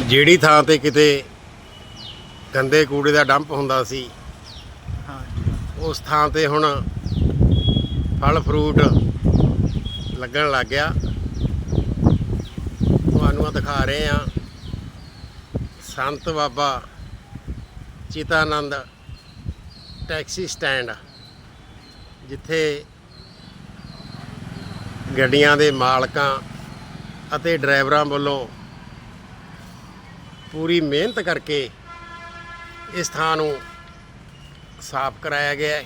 ਜਿਹੜੀ ਥਾਂ ਤੇ ਕਿਤੇ ਗੰਦੇ ਕੂੜੇ ਦਾ ਡੰਪ ਹੁੰਦਾ ਸੀ ਉਸ ਥਾਂ ਤੇ ਹੁਣ ਫਲ ਫਰੂਟ ਲੱਗਣ ਲੱਗ ਗਿਆ। ਤੁਹਾਨੂੰ ਆ ਦਿਖਾ ਰਹੇ ਆ ਸੰਤ ਬਾਬਾ ਚਿਤਾਨੰਦ ਟੈਕਸੀ ਸਟੈਂਡ ਜਿੱਥੇ ਗੱਡੀਆਂ ਦੇ ਮਾਲਕਾਂ ਅਤੇ ਡਰਾਈਵਰਾਂ ਵੱਲੋਂ ਪੂਰੀ ਮਿਹਨਤ ਕਰਕੇ ਇਸ ਥਾਂ ਨੂੰ ਸਾਫ਼ ਕਰਾਇਆ ਗਿਆ ਹੈ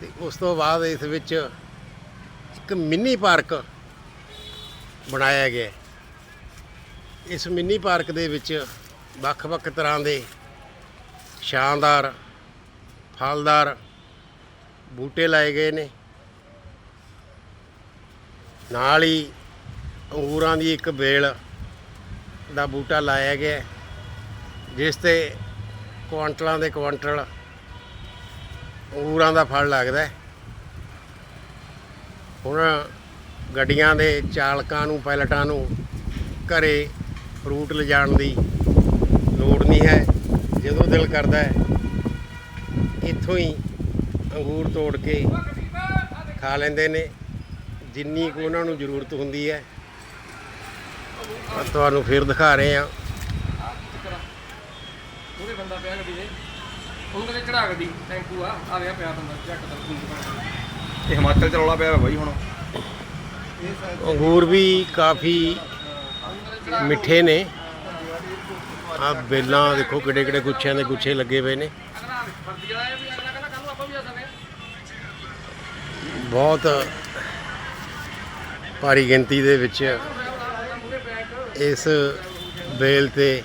ਤੇ ਉਸ ਤੋਂ ਬਾਅਦ ਇਸ ਵਿੱਚ ਇੱਕ ਮਿੰਨੀ ਪਾਰਕ ਬਣਾਇਆ ਗਿਆ ਇਸ ਮਿੰਨੀ ਪਾਰਕ ਦੇ ਵਿੱਚ ਵੱਖ-ਵੱਖ ਤਰ੍ਹਾਂ ਦੇ ਸ਼ਾਨਦਾਰ, ਫਲਦਾਰ ਬੂਟੇ ਲਾਏ ਗਏ ਨੇ। ਨਾਲ ਹੀ ਅੰਗੂਰਾਂ ਦੀ ਇੱਕ ਬੇਲ ਦਾ ਬੂਟਾ ਲਾਇਆ ਗਿਆ ਜਿਸ ਤੇ ਕੁਆਂਟਲਾਂ ਦੇ ਕੁਆਂਟਲ ਅੰਗੂਰਾਂ ਦਾ ਫਲ ਲੱਗਦਾ ਹੁਣ ਗੱਡੀਆਂ ਦੇ ਚਾਲਕਾਂ ਨੂੰ ਪਾਇਲਟਾਂ ਨੂੰ ਘਰੇ ਫਰੂਟ ਲਿਜਾਣ ਦੀ ਲੋੜ ਨਹੀਂ ਹੈ। ਜਦੋਂ ਦਿਲ ਕਰਦਾ ਹੈ, ਇੱਥੋਂ ਹੀ ਅੰਗੂਰ ਤੋੜ ਕੇ ਖਾ ਲੈਂਦੇ ਨੇ। ਜਿੰਨੀ ਕੁ ਉਹਨਾਂ ਨੂੰ ਜ਼ਰੂਰਤ ਹੁੰਦੀ ਹੈ ਤੁਹਾਨੂੰ ਫਿਰ ਦਿਖਾ ਰਹੇ ਹਾਂ। ਉਹਦੇ ਬੰਦਾ ਪਿਆ ਗੱਡੀ ਦੇ ਉਹਨੂੰ ਤੇ ਚੜਾ ਗੱਡੀ ਟੈਂਕੂ ਆ। ਆ ਰਿਹਾ ਪਿਆ ਬੰਦਾ ਜੱਟ ਦਾ ਖੂਨ ਇਹ ਹਿਮਾਚਲ ਚ ਰੌਲਾ ਪਿਆ ਬਾਈ ਹੁਣ। ਅੰਗੂਰ ਵੀ ਕਾਫੀ ਮਿੱਠੇ ਨੇ। ਆ ਬੇਲਾਂ ਦੇਖੋ ਕਿਹੜੇ ਕਿਹੜੇ ਗੁੱਛਿਆਂ ਦੇ ਗੁੱਛੇ ਲੱਗੇ ਪਏ ਨੇ। ਆ ਬਹੁਤ ਭਾਰੀ ਗਿਣਤੀ ਦੇ ਵਿੱਚ ਇਸ ਬੇਲ ਤੇ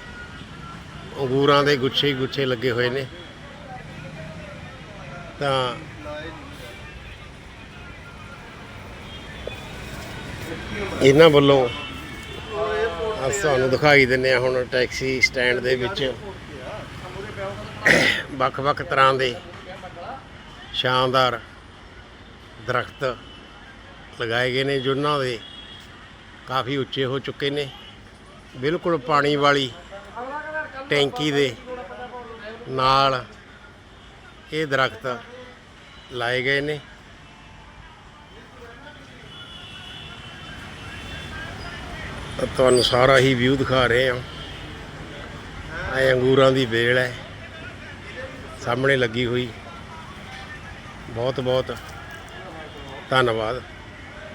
ਅੰਗੂਰਾਂ ਦੇ ਗੁੱਛੇ ਹੀ ਗੁੱਛੇ ਲੱਗੇ ਹੋਏ ਨੇ। ਤਾਂ ਇਹਨਾਂ ਵੱਲੋਂ ਆ ਤੁਹਾਨੂੰ ਦਿਖਾਈ ਦਿੰਨੇ ਆ ਹੁਣ ਟੈਕਸੀ ਸਟੈਂਡ ਦੇ ਵਿੱਚ। ਵੱਖ-ਵੱਖ ਤਰ੍ਹਾਂ ਦੇ ਸ਼ਾਨਦਾਰ ਦਰਖਤ ਲਗਾਏ ਗਏ ਨੇ, ਜਿਨ੍ਹਾਂ ਦੇ ਕਾਫੀ ਉੱਚੇ ਹੋ ਚੁੱਕੇ ਨੇ। ਬਿਲਕੁਲ ਪਾਣੀ ਵਾਲੀ ਟੈਂਕੀ ਦੇ ਨਾਲ ਇਹ ਦਰਖਤ ਲਾਏ ਗਏ ਨੇ। ਤੁਹਾਨੂੰ ਸਾਰਾ ਹੀ ਵਿਊ ਦਿਖਾ ਰਹੇ ਹਾਂ। ਇਹ ਅੰਗੂਰਾਂ ਦੀ ਵੇਲ ਹੈ। ਸਾਹਮਣੇ ਲੱਗੀ ਹੋਈ। ਬਹੁਤ ਬਹੁਤ ਧੰਨਵਾਦ।